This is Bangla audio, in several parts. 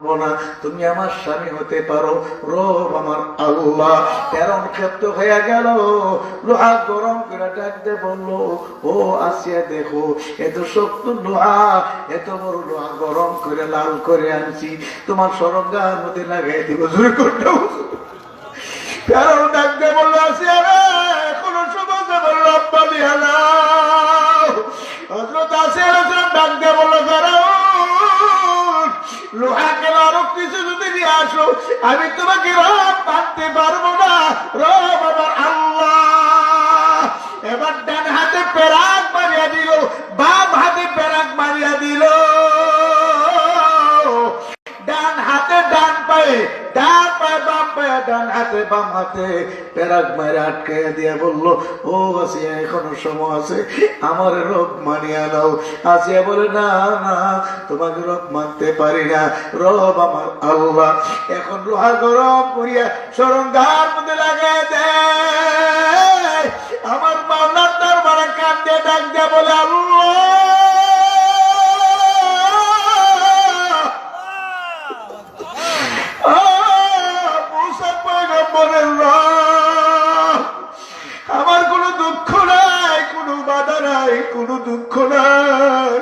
না। তুমি আমার স্বামী হতে পারো। রব আমার আল্লাহ। তেরন ক্ষেত্র হয়ে গেল। লোহা গরম করে ডাকতে বলল, ও আসিয়া দেখো এত শক্ত লোহা। এত বড় লোহা গরম করে, লাল করে আনছি। তোমার সরঙ্গার মধ্যে লাগাই দিব। জোরে করতে তেরন ডাকতে বলল, আসিয়া রে, কোনো সময় বলল আব্বা বিহালা হজরত আসিয়া ডাকতে বলল ফেরাউন লোহা কেন আরও কিছু যদি নিয়ে আসো, আমি তোমাকে রব মানতে পারব না। রব আমার আল্লাহ। এবার ডান হাতে পেরাক মারিয়া দিল, বাম হাতে পেরাক মারিয়া দিল। ডান হাতে ডান পায়ে, ডান পায়ে মারে আমার মানতে পারি না। রব আমার আল্লাহ। এখন লোহা গরম করিয়া সরঙ্গার মধ্যে লাগাই দেয় আমার মাওলার দরবারে কান্দে ডাক দিয়ে বলে, আল্লাহ কোনো দুঃখ নাই।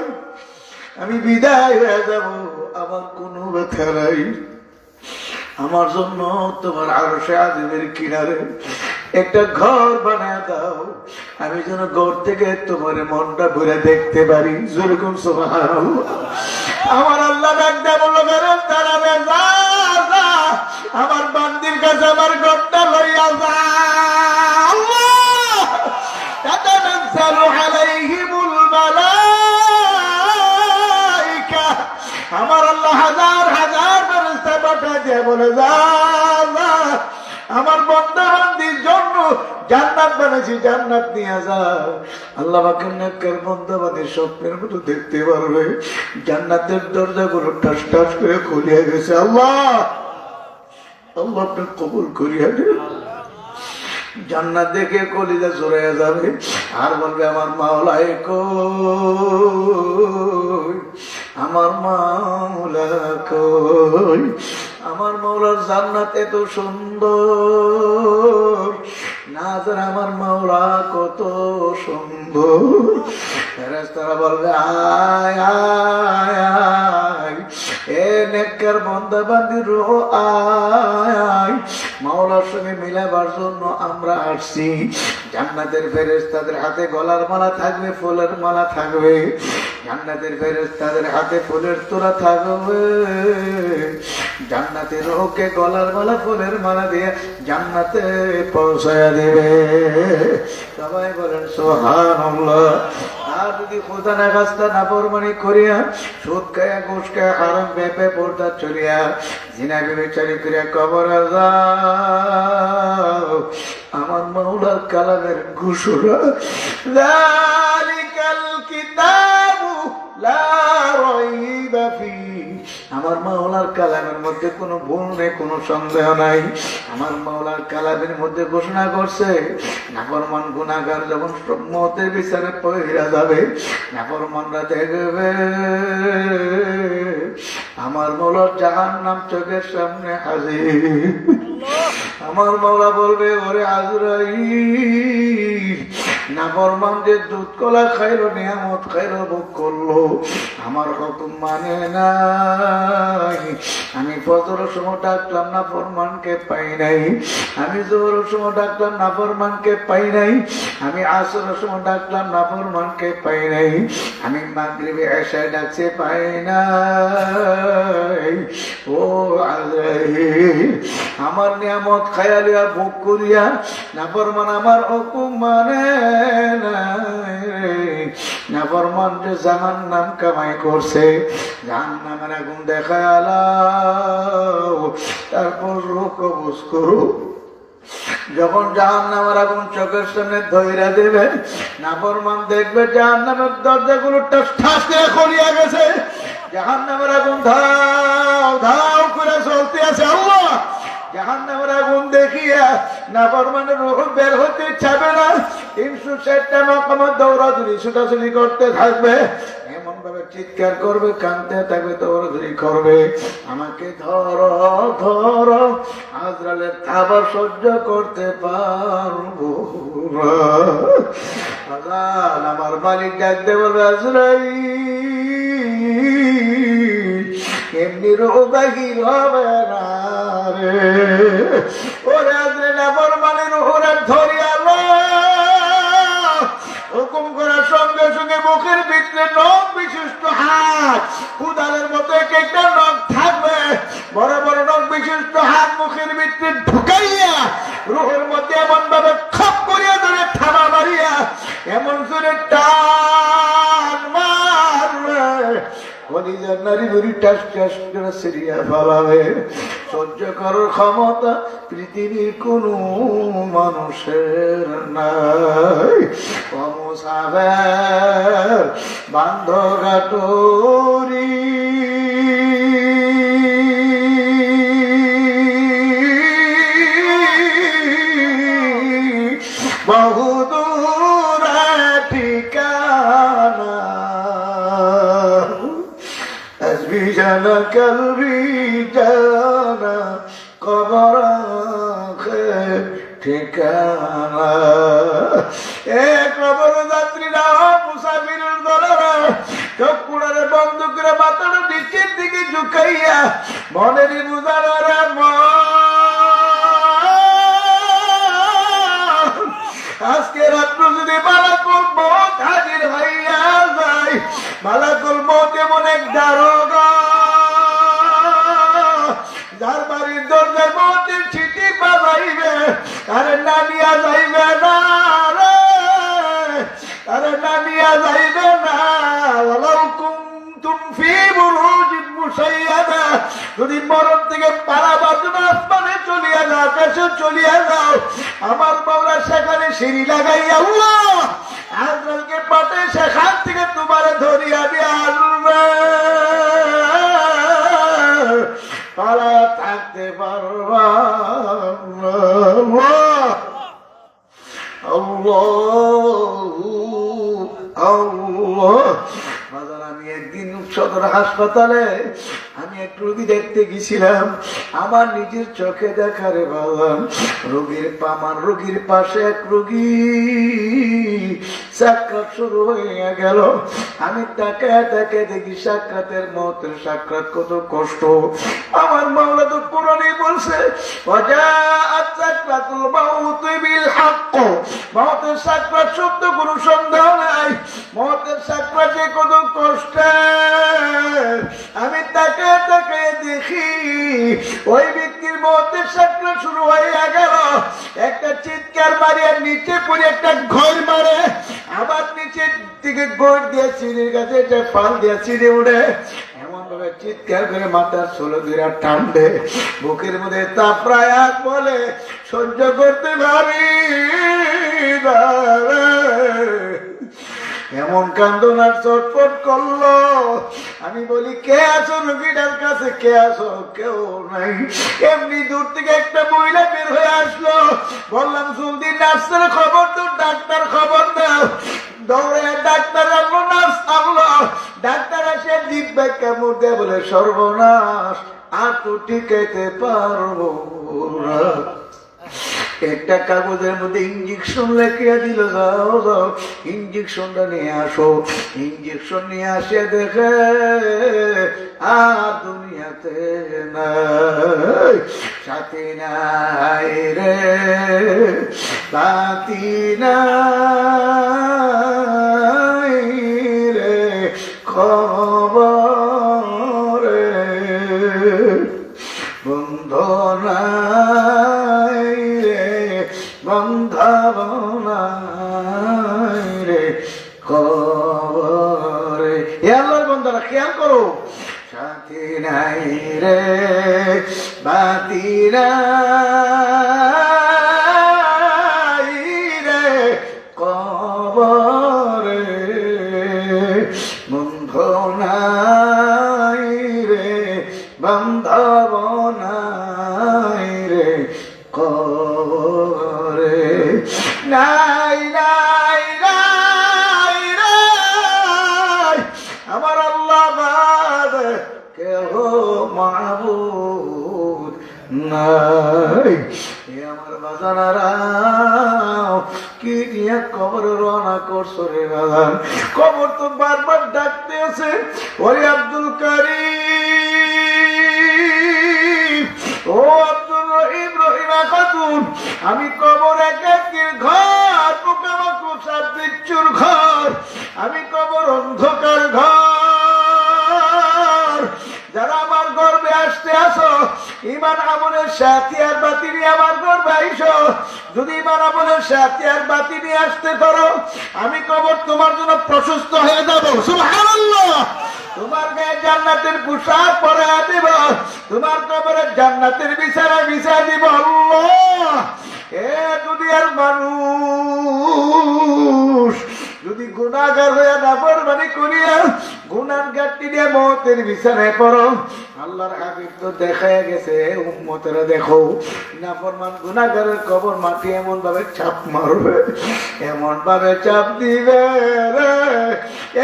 আমি বিদায় হয়ে যাব, আমার কোনো ব্যথা নাই। আমার জন্য তোমার আরও আদিমের কিনারে একটা ঘর বানায় দাও। আমি যেন ঘর থেকে তোমার মনটা ঘুরে দেখতে পারি। যেরকম আমার আল্লাহ দাঁড়াবে যা যা। আমার বান্দির কাছে আমার বলে যা আমার বন্দাবান্দির জন্য জান্নাত বানাইছি, জান্নাত নিয়ে যা আল্লাহ বাকের নেকর বন্দাবান্দির স্বপ্নের মতো দেখতে পারবে। জান্নাতের দরজাগুলো টাস টাস করে খুলিয়া গেছে। আল্লাহ আল্লাহ আপনার কবুল করিয়া দেন। জান্নাত দেখে কলিজা জোরে যাবে। আর বলবে, আমার মাওলায় কই, আমার মাওলা কই আমার মৌলার জান্নাত এত সুন্দর। না জানে আমার মৌলা কত সুন্দর। তারা বলবে, আয় আয় আয়, এ নেককার বন্দাবান্দির আয় আয় মাওলার সঙ্গে মিলাবার জন্য আমরা আসছি। জান্নাতের ফেরেস তাদের হাতে গলার মালা থাকবে, ফুলের মালা থাকবে। জান্নাতের ফেরেস তাদের হাতে ফুলের তোরা থাকবে। জান্নাতের ওকে গলার মালা, ফুলের মালা দিয়ে জান্নাতে পৌঁছায়া দেবে। সবাই বলেন সোহান আর যদি খোদা না করিয়া, সুদ খায়া ঘুষ খায়া হারাম বেপে পড়তা চলিয়া জিনা বিবেচারি করিয়া কবর আমার মাওলার কালামের ঘুষুরা লালিকাল কিতাবু আমার মাওলার কালামের মধ্যে কোনো ভুল নেই কোনো সন্দেহ নাই। আমার মাওলার কালামের মধ্যে ঘোষণা করছে নাফরমান গুণাগার যখন মতের বিচারে পহিরা যাবে নাফরমানরা দেখবে আমার মৌলার জাহান নাম চোখের সামনে হাজির। আমার মৌলা বলবে ওরে আজরাই কলা খাইলো, নিয়ামত খাইলো, ভোগ আমার মানে আমি ফজর সময় ডাকলাম, না ফরমানকে পাই নাই। আমি জোর সময় ডাকলাম, না ফরমানকে পাই নাই। আমি আসর সময় ডাকলাম, না ফরমানকে পাই নাই। আমি মাগরিবে এসায় ডাকছে, পাই নাই। ও আমার নিয়ামত খায়ালিয়া ভোগ করিয়া, না আমার হুকুম মানে যে জাহান নাম কামাই করছে। জাহান নামের আগুন দেখা তারপর রোগ বুঝ করো যখন জাহান নামের আগুন চোখের সামনে ধৈরা দেবে নাফরমান দেখবে জাহান নামের দরজাগুলো টাস ঠাস করে খলিয়া গেছে। জাহান নামের আগুন ধাও ধাও করে চলতে আছে আল্লাহ। জাহান নামের আগুন দেখিয়া বের হতে না। দৌড়াদৌড়ি করতে থাকবে। এমন ভাবে চিৎকার করবে কানতে থাকবে, দৌড়াদৌড়ি করবে। আমাকে ধরো ধরো, আজরালের থাবা সহ্য করতে পারব আমার মালিক ডাকতে বলবে আজরাই রোগাহীন হবে না রে ধরিয়া। হুকুম করার সঙ্গে সঙ্গে মুখের ভিতরে নখ বিশিষ্ট হাত কুদালের মতো এক একটা নখ থাকবে নারী বুড়ি টাস করে সহ্য করার ক্ষমতা পৃথিবীর কোন মানুষের নাই। বান্ধ গাটরি حسبي جانا قلبي جانا قبر آخر ঠিকানা এ কবর যাত্রীরা মুসাফিরের দলেরা চোখ কুড়ারে বন্ধ করে মাথাটা নিচের দিকে ঝুঁকাইয়া মনের বুঝানোরা মন আজকে রাত্র যদি মালাকুল মত হাজির হইয়া যায় মালাকুল মত এমন এক দারোগা আরে নামিয়া যাইবে না রে। আরে নামিয়া যাইবে না। যদি মরণ থেকে পালাবার জন্য আসমানে চলিয়া যাও, আকাশে চলিয়া যাও। আমার বাবরা সেখানে সিঁড়ি লাগাইয়া, আল্লাহ! আজরালকে পাঠে সেখান থেকে তোমারে ধরিয়া আল্লাহ বাজার একদিন সদর হাসপাতালে আমি এক রুগী দেখতে গেছিলাম। আমার নিজের চোখে দেখারে বাবা, রুগীর আমার রুগীর পাশে এক রুগী। সাক্ষাৎ শুরু হয়ে গেল। আমি তাকে তাকে দেখি সাক্ষাতের মতের সাক্ষাৎ কত কষ্ট। আমার মাওলা তো পুরনই বলছে মতের সাক্ষাৎ সত্য কোনো সন্দেহ নাই। মতের সাক্ষাতে কত কষ্ট আমি তাকে তাকে দেখি, ওই ব্যক্তির মতের সাক্ষাৎ শুরু হয়ে গেল। একটা চিৎকার মারিয়া নিচে পড়ে একটা ঘর মারে। আবার নিচের দিকে গোড় দিয়ে চিনির কাছে একটা পাল দিয়ে চিনি উড়ে। এমন ভাবে চিৎকার করে মাথার ষোলো দুরা বুকের মধ্যে বলে, সহ্য করতে। এমন কান্দন আর চটপট করল। আমি বলি, কে আছো রুগীটার কাছে কে আছো? কেউ নাই। এমনি দূর থেকে একটা মহিলা বের হয়ে আসলো। বললাম, জলদি নার্সের খবর তো ডাক্তার খবর দাও। ডাক্তার নার্স ডাক্তার বলে, সর্বনাশ, আর তো টিকাইতে পারব একটা কাগজের মধ্যে ইঞ্জেকশন লেখিয়া দিল, যাও যাও ইঞ্জেকশনটা নিয়ে আসো ইঞ্জেকশন নিয়ে আসে দেখে আর দুনিয়াতে নাই, সাথে নাই রে বাতি নাই রে, খবরে কি নিয়ে কবর রওনা করছ রে কবর তো বারবার ডাকতে আছে। ওরে আব্দুল কারিম, ও আব্দুল রহিম, রহিমা খাতুন আমি কবর একাকির ঘর, পোকামাকড় সাপ বিচ্ছুর ঘর, আমি কবর অন্ধকার ইমান আমলের সাথে আর বাতি নিয়ে আমার গর্বে আইসো যদি ইমান আমলের সাথে আর বাতি নিয়ে আসতে পারো, আমি কবর তোমার জন্য প্রশস্ত হয়ে যাব। তোমার গায়ে জান্নাতের পোশাক পরে দিব। তোমার কবরে জান্নাতের বিছানা বিছা দিব। এ দুনিয়ার মানুষ যদি গুণাগার হইয়া না মানে করিয়া গুনার গাঠটি দিয়ে মতের বিছানায় পড়ো। আল্লাহর হাবিব তো দেখায় গেছে, উম্মতেরা দেখো না ফরমান গুনাগারের কবর মাটি এমন ভাবে চাপ মারবে এমন ভাবে চাপ দিবে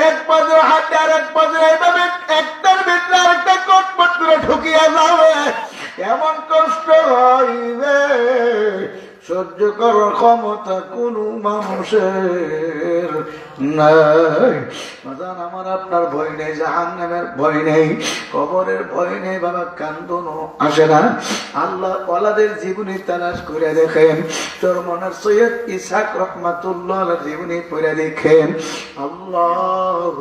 এক পাজর হাতে আর এক পাজর এইভাবে একটার ভিতরে আরেকটা কোট পত্রে ঢুকিয়া যাবে, এমন কষ্ট হইবে। সহ্য করার ক্ষমতা কোন মানুষের নাই। বাজান আমার আপনার ভয় নেই জাহান নামের ভয় নেই, কবরের ভয় নেই, বাবা, কান্দনও আসে না। আল্লাহ ওলাদের জীবনী তালাশ করে দেখেন, তোর মনের সৈয়দ ইসাক রহমাতুল্লাহ জীবনী পড়ে দেখেন। আল্লাহ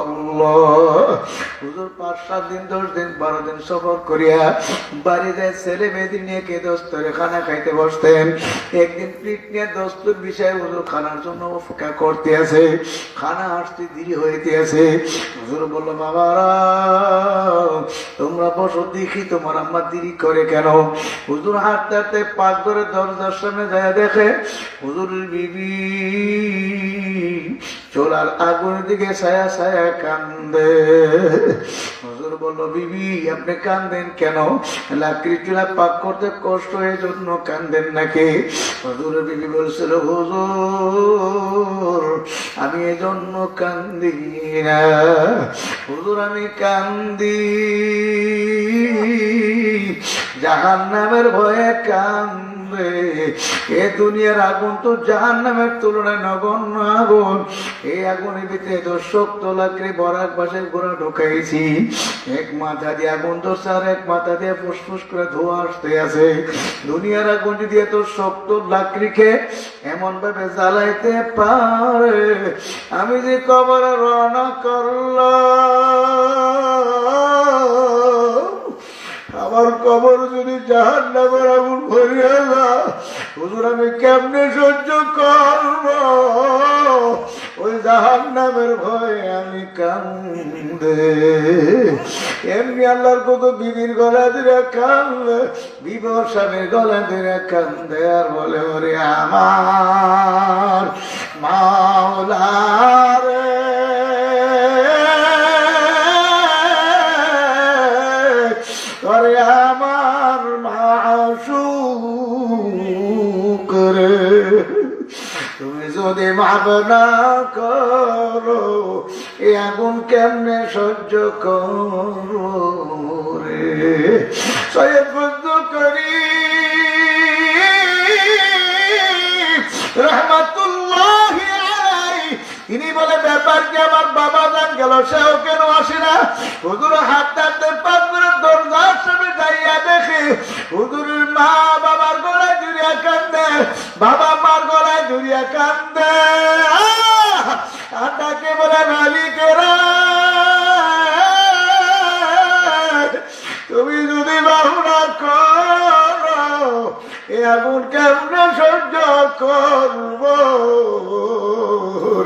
আল্লাহ। হুজুর, পাঁচ, সাত দিন, দশ দিন, বারো দিন সফর করিয়া বাড়িতে ছেলে মেয়েদের নিয়ে কে দোস্তরে খানা খাইতে বসতেন একদিন পিঠ নিয়ে দোস্তুর বিষয়ে হুজুর খানার জন্য অপেক্ষা করতে আছে খানা আসতে দেরি হইতে আছে হুজুর বলল, বাবারা, তোমরা বসো, দেখি তোমার আম্মা দেরি করে কেন? হুজুর হাঁটতে হাঁটতে পাক ধরে দরজার সামনে যায় দেখে হুজুরের বিবি চোলার আগুনের দিকে ছায়া ছায়া কান্দে। বলল বিবি, আপনি কান্দেন কেন? লাকড়ি চুলা পাক করতে কষ্ট হয়ে জন্য কান্দেন নাকি? হুজুরের বিবি বলছিল, হুজুর, আমি এজন্য কান্দি না। হুজুর, আমি কান্দি। জাহান নামের ভয়ে কান্দে এ দুনিয়ার আগুন তো জাহান নামের তুলনায় নগণ্য আগুন। এই আগুনের ভিতরে তো শক্ত লাকড়ি বরাক পাশে গোড়া ঢুকাইছি। এক মাথা দিয়ে আগুন তো আর এক মাথা দিয়ে ফুসফুস করে ধোয়া আসতে আছে। দুনিয়ার আগুন যদি এত শক্ত লাকড়িকে এমন ভাবে জ্বালাইতে পারে, আমি যে কবর রওনা করলাম। আমার কবর যদি জাহান নামের আগুন ভরিয়ে না হুজুর, আমি কেমনে সহ্য করব? ওই জাহান নামের ভয়ে আমি কান্দে। এমনি আল্লাহর কত বিবির গলা দিলে কান্দে বিবাহ স্বামীর গলা দিলে কান্দে, আর বলে, ওরে আমার মাওলারে যদি ভাবনা করো, এ আগুন কেমনে সহ্য করো রে? সৈয়দ করি রহমতুল্লাহ তিনি বলে, ব্যাপার কি, আমার বাবা যান গেল, সেও কেন আসে না? হুজুর হাত হাতে পাঁচ করে সামনে যাইয়া হুজুরের মা বাবার গলায় জুড়িয়া কান্দে, বাবা মার গলায় জুড়িয়া কান্দে! আর তাকে বলে মালিকেরা? তুমি যদি বাহুনা করো, এ আগুন কেমনে সহ্য করব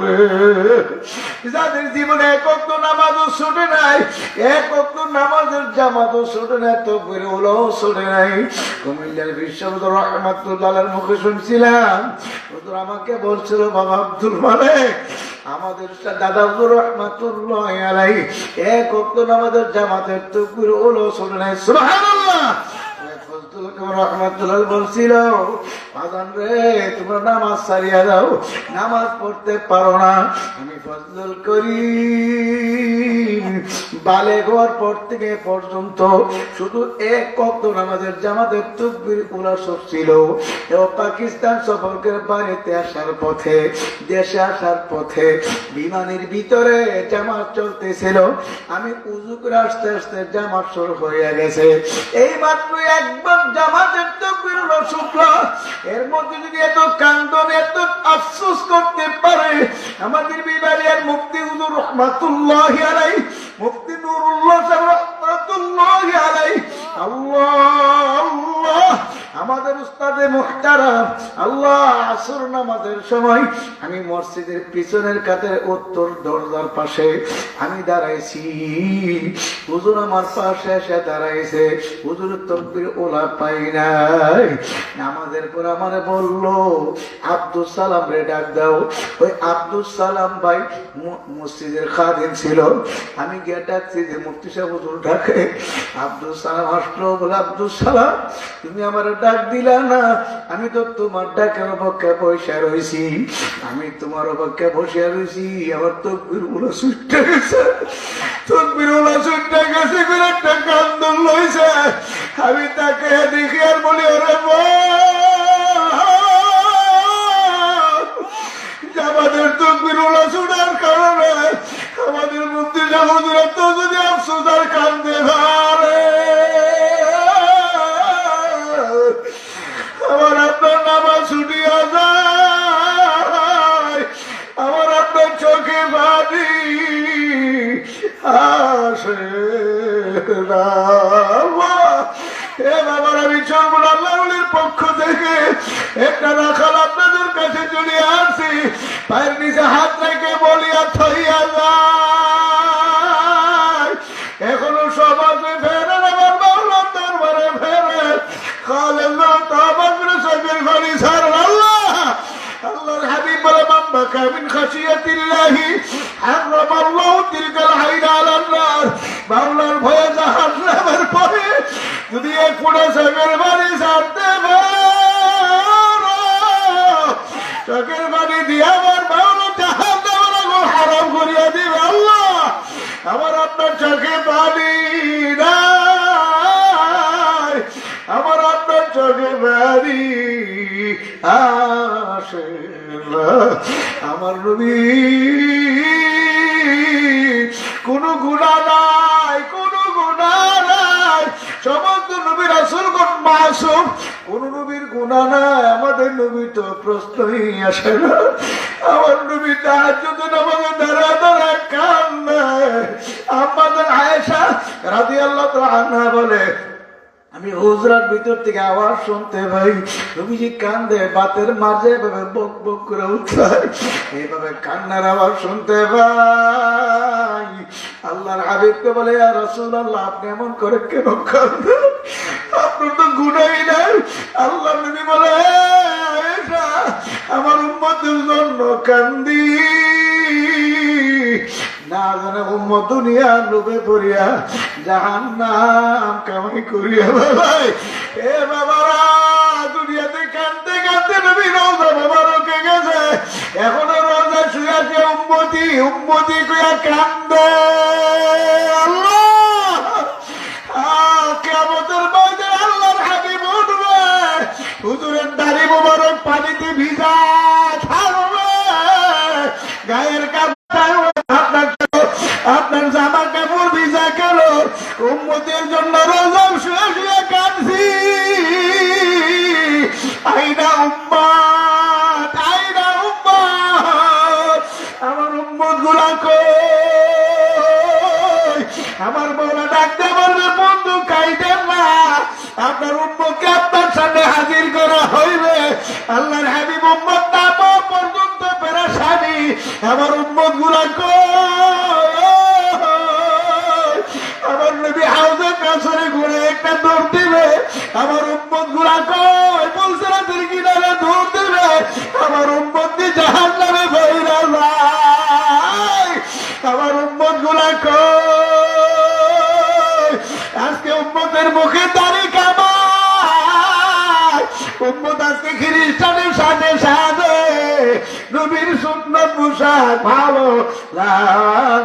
রে? যাদের জীবনে একক নামাজও ছুটে নাই একক নামাজের জামাতও ছুটে নাই তো করে ওলাও ছুটে নাই। কুমিল্লার বিশ্ববুদ্ধ রহমাতুল্লাহের মুখে শুনছিলাম। আমাকে বলছিল, বাবা আব্দুল মালিক, আমাদের দাদা হুজুর রহমাতুল্লাহ এক অক্ত নামাজের জামাতের তো করে ওলাও ছুটে নাই। সুবহানাল্লাহ! রহমাতুল্লাহ বলছিল তোমরা নামাজ সারিয়া যাও নামাজ পড়তে পারো না। আমি ফজল করি বালে হওয়ার পর থেকে পর্যন্ত শুধু এক কত আমাদের জামাতের তকবির উলাসব ছিল। এবং পাকিস্তান সফরকের বাড়িতে আসার পথে, দেশে আসার পথে বিমানের ভিতরে জামাত চলতেছিল। আমি উজু করে আসতে আসতে জামাত শুরু হয়ে গেছে। এই মাত্র একবার জামাতের তকবির শুক্ল এর মধ্যে যদি এত কান্দন এত আফসোস করতে পারে, আমাদের বিবারিয়ার মুক্তি হুজুর রহমাতুল্লাহ আলাই মুক্তি নুরুল্লাহ রহমাতুল্লাহ আলাই আল্লাহ আল্লাহ। আমাদের উস্তাদে মুহতারাম, আল্লাহ আসর নামাজের সময় আমি মসজিদের পিছনের কাতে উত্তর দরজার পাশে আমি দাঁড়াইছি। হুজুর আমার পাশে এসে দাঁড়াইছে। হুজুর তকবির ওলা পাই নাই। আমাদের পর আমার বলল আব্দুল সালাম রে ডাক দাও। ওই আব্দুল সালাম ভাই মসজিদের খাদিম ছিল। আমি গিয়ে ডাকছি যে, মুফতি সাহেব, হুজুর ডাকে। আব্দুল সালাম আসলো। বলে আব্দুল সালাম, তুমি আমার ডাক দিলা না, আমি তো তোমার ডাকের অপেক্ষা পয়সা রয়েছি। আমি তোমার অপেক্ষা বসে রয়েছি, আমার তো বিরুলা সুইটটা গেছে। তোর বিরুলা সুইটটা গেছে করে একটা কান্দন লইছে। আমি তাকে দেখি আর বলি, ওরে আমাদের তো বিরোলা শোনার কারণে আমাদের জামুদুরা তো যদি আফসোস কান্দে পারে একটা রাখাল আপনাদের কাছে চলে আসি। পায়ের নিচে হাত রেখে বলিয়া থইয়া যায় এখনও সমাজে ফেরে আমার বাউলার দরবারে ফেরে কালে না তাবাকরে সবের ঘরে সার আল্লাহ। আল্লাহর হাবিব বলে মাম্বা কামিন খাসিয়াতিল্লাহি। আমার আপনার চোখে পানি আমার আপনার চোখে বাড়ি আসে। আমার নবী, কোন গুণা নাই, কোন গুণা নাই সমস্ত নবীর আসল কোন মাসুম কোন নবীর গুণা নাই, আমাদের নবী তো প্রশ্নই আসে না। আমার নবী তার যদি আমাদের দ্বারা দ্বারা কান আমাদের আয়েশা রাজি আল্লাহ আন্না বলে আমি হুজরার ভিতর থেকে আওয়াজ শুনতে পাই। যে কান্দে, বাতের মাঝে এভাবে বক বক করে উঠায় এইভাবে কান্নার আওয়াজ শুনতে পাই। আল্লাহর হাবিবকে বলে আর রসুল আল্লাহ আপনি এমন করে কেন কান্দেন? আপনার তো গুণাই নাই। আল্লাহ নবী বলে আমার উম্মতের জন্য কান্দি। না জানে উম্মত দুনিয়া লোভে পড়িয়া জাহান নাম কামাই করিয়া বাবাই এ বাবারা, দুনিয়াতে কান্দতে কান্দতে নবী রওজা বাবা রোকে গেছে। এখনও রওজা শুয়ে আছে, উম্মতি উম্মতি কইয়া কান্দে। আপনার উম্মতকে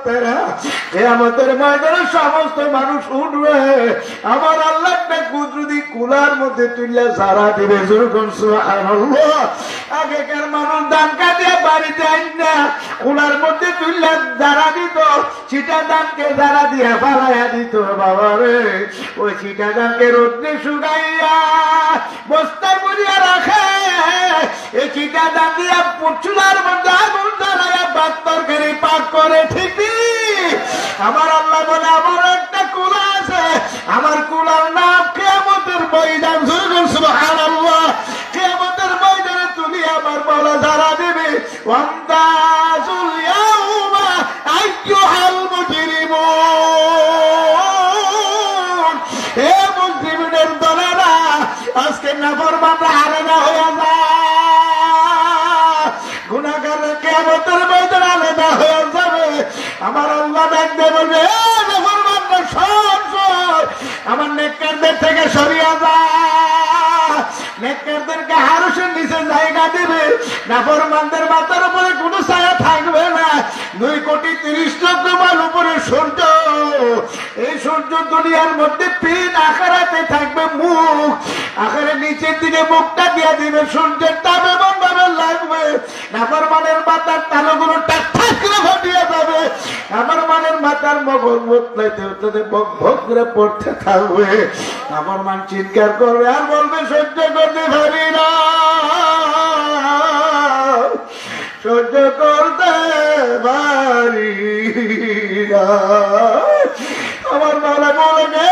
আমার উম্মতেরা কেয়ামতের ময়দানে সমস্ত মানুষ উঠবে। আমার আল্লাহ কুদরতি কুলার মধ্যে তুললে সারা দিবে যেরকম সুবহানাল্লাহ। আগেকার মানুষ দান কাটিয়ে বাড়িতে আইন না, কুলার মধ্যে তুললে যারা দিত চিটা দানকে যারা দিয়ে ফালাইয়া দিত বাবা রে। ওই চিটা দানকে রোদ্রে শুকাইয়া বস্তায় বুঝিয়া রাখে। এই চিটা দান দিয়া চুলার মধ্যে আগুন জ্বালাইয়া ভাত তরকারি পাক করে ঠিকই আমার আল্লাহ বলে, আমার একটা কুলা আছে। আমার কুলার নাম কেমতের ময়দান সুরগুন সুবহানাল্লাহ। কেমতের ময়দানে তুলি আমার বলা যারা দেবে ওয়ান্দাজুল ইয়াউমা আইয়ুহাল মুজরিমুন। না হয়ে গুণাগারের কেমতের ময়দান আলাদা হয়ে আমার আল্লাহ ডাকতে বলবে, "এ নাফরমানরা সর সর আমার নেককারদের থেকে সরিয়া যা। নেককারদেরকে হারসের নিচে জায়গা দেবে। নাফরমানদের মাথার উপরে কোনো ছায়া থাকবে না। দুই কোটি তিরিশ লক্ষ মাল উপরে সূর্য। এই সূর্য দুনিয়ার মধ্যে পিন আকারাতে থাকবে মুখ। আকারে নিচের দিকে মুখটা দিয়ে দিবে, সূর্যের তাপ লাগবে। নাফর মাথার তালুগুলো টাক করে ফাটিয়ে যাবে। আমার মাথার মগর বদলাইতে হতে বক ভক করে পড়তে থাকবে। আমার মান চিৎকার করবে, আর বলবে, সহ্য করতে পারি না। সহ্য করতে পারি আমার মালা বলে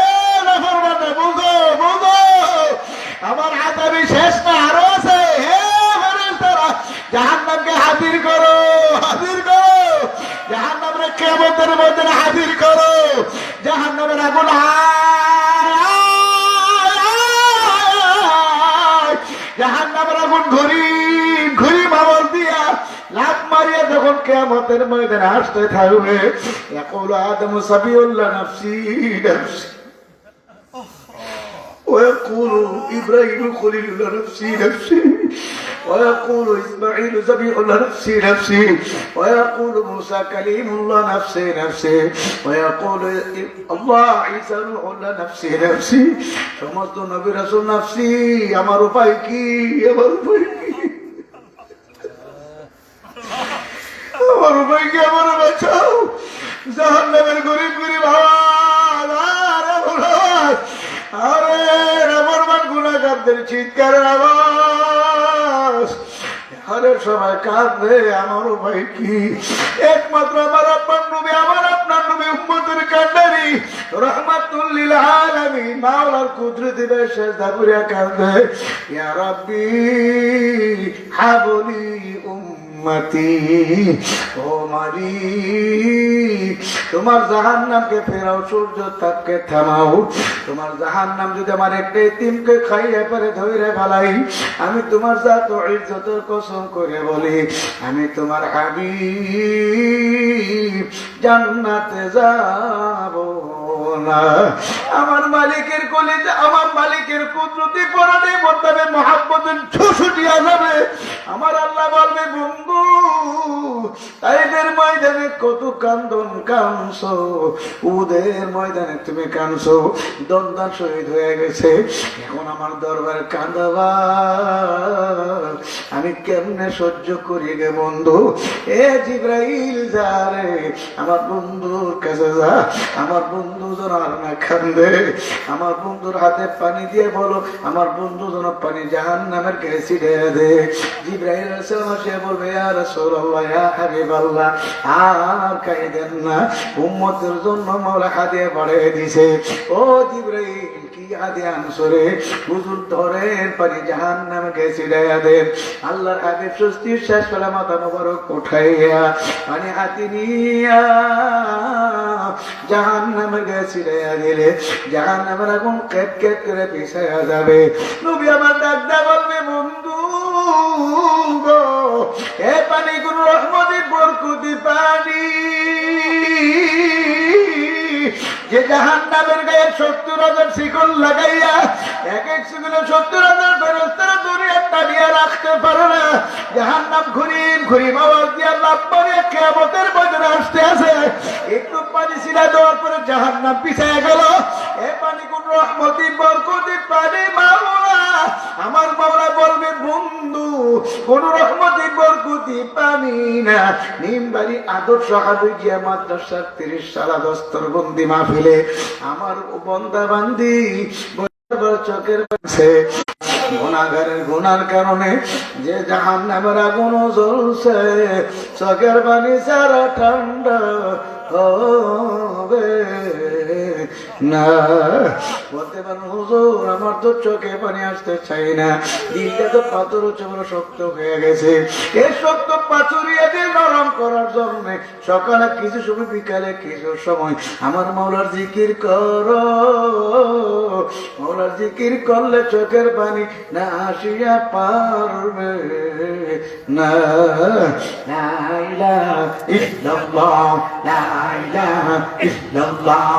যখন কেমতের ময়দানে আসতে থাকবে এখন আদম সাবিউল্লাহ নাফসি নাফসি ويقول إبراهيم خليل الله نفسي نفسي ويقول إسماعيل ذبيح الله نفسي نفسي ويقول موسى كليم الله نفسي نفسي ويقول الله عيسى روح الله نفسي نفسي সমস্ত নবী রাসূল নাফসি আমার উপায় কি আমার উপায় কি আমার উপায় কি আমার বাঁচাও। জাহান্নামের গরিব গরিব আওয়াজ আরে ভোলাস আরে রবরমান গুণাগারদের চিৎকারের আওয়াজ। আরে, সবাই কাঁদবে, আমার উপায় কি? একমাত্র আমার আপনার নবী, আমার আপনার নবী, উম্মতের কান্ডারি। রহমাতুল্লিল আলামিন, মাওলার কুদরতি বেশে দাবুরিয়া কাঁদবে। ইয়া রাব্বি হাবলি উম্মতি ও মারি, তোমার জাহান নামকে ফেরাও, সূর্য তাপকে থামাও। তোমার জাহান নাম যদি আমার একটা তিমকে খাইয়ে পরে ধৈরে ভালাই আমি তোমার জাত ইজ্জতের কসম করে বলি, আমি তোমার হাবিব। জান্নাতে যাব। না। আমার মালিকের কলিজা, আমার মালিকের কুদরতি পরাণে বর্তমানে মহাব্বতের ছুটিয়া যাবে আমার আল্লাহ বলবে, বন্ধু, তাইদের ময়দানে কত কান্দন কানছ উদের ময়দানে তুমি কানছ দন্দান শহীদ হয়ে গেছে। এখন আমার দরবারে কান্দাবা আমি কেমনে সহ্য করি গে বন্ধু? এ জিব্রাইল যা রে, আমার বন্ধুর কাছে যা। আমার বন্ধু যেন আর না কান্দে। আমার বন্ধুর হাতে পানি দিয়ে বলো, আমার বন্ধু যেন পানি জাহান নামের ছিড়ে দে। জিব্রাইল আসসালাম সে বলবে আর রাসূলুল্লাহ, ইয়া হাবিবাল্লাহ আর না উম্মতের জন্য মাওলা হাদিয়া বাড়িয়ে দিছে। ও জিব্রাইল, কি হাদিয়া আনসরে? হুজুর ধরেন পানি জাহান নামে গেছি দেন। আল্লাহর হাবিব শেষ মাথা মোবারক উঠাইয়া হাতি নিয়া জাহান গেছি দিলে। জাহান নামের কেট কেট করে পিছাইয়া যাবে। নবী আমার বলবে, বন্ধু গো এ পানি গুরু রহমতি বরকুতি পানি। যে জাহান নামের গায়ে সত্তর হাজার শিকল লাগাইয়া, এক এক শিকলে সত্তর হাজার ফেরস্তারা দুনিয়া টানিয়ে রাখতে পারে না। জাহান নাম ঘুরিম ঘুরিম আওয়াজ দিয়া লাভ করে কেমতের বাজারে আসতে আসে একটু পানি ছিলা দেওয়ার পরে জাহান নাম পিছিয়ে গেল। এ পানি কোন রহমতি বরকতি পানি মাওলা আমার মাওলা বলবে, বন্ধু, কোন রহমতি বরকতি পানি না। নিমবাড়ি আদর্শ হাবিজিয়া মাদ্রাসার তিরিশ সালা দস্তর বন্দি মাহফিলে আমার বন্দা বান্দি চোখের কাছে গুণাগারের গুনার কারণে যে জাহান নামের আগুন জ্বলছে, চোখের পানি সারা ঠান্ডা হবে না। বলতে পারেন হুজুর, আমার তো চোখে পানি আসতে চাই না। দিলটা তো পাথর হচ্ছে বড় শক্ত হয়ে গেছে। এই শক্ত পাথরিয়া দিয়ে নরম করার জন্য সকালে কিছু সময়, বিকালে কিছু সময় আমার মাওলার জিকির কর। মাওলার জিকির করলে চোখের পানি না আসিয়া পারবে না। লা ইলাহা ইল্লাল্লাহ, লা ইল্লাল্লাহ।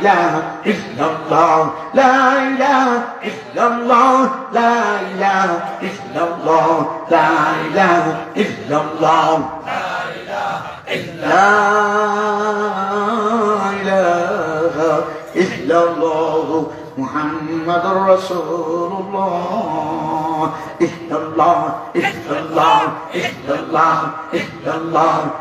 ইলাহা ইল্লাল্লাহ লা ইলাহা ইল্লাল্লাহ লা ইলাহা ইল্লাল্লাহ লা ইলাহা ইল্লাল্লাহ লা ইলাহা ইল্লাল্লাহ মুহাম্মাদুর রাসূলুল্লাহ إحدى الله إحدى الله إحدى الله إحدى الله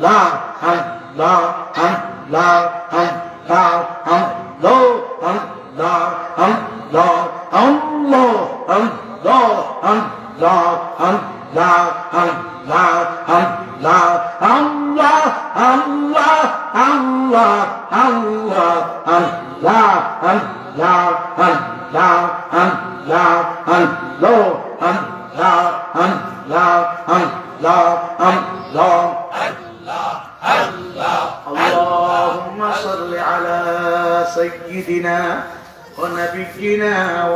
Allah, Allah, Allah, Allah, Allah, Allah, Allah, Allah, Allah, Allah. اللهم صل على سيدنا ونبينا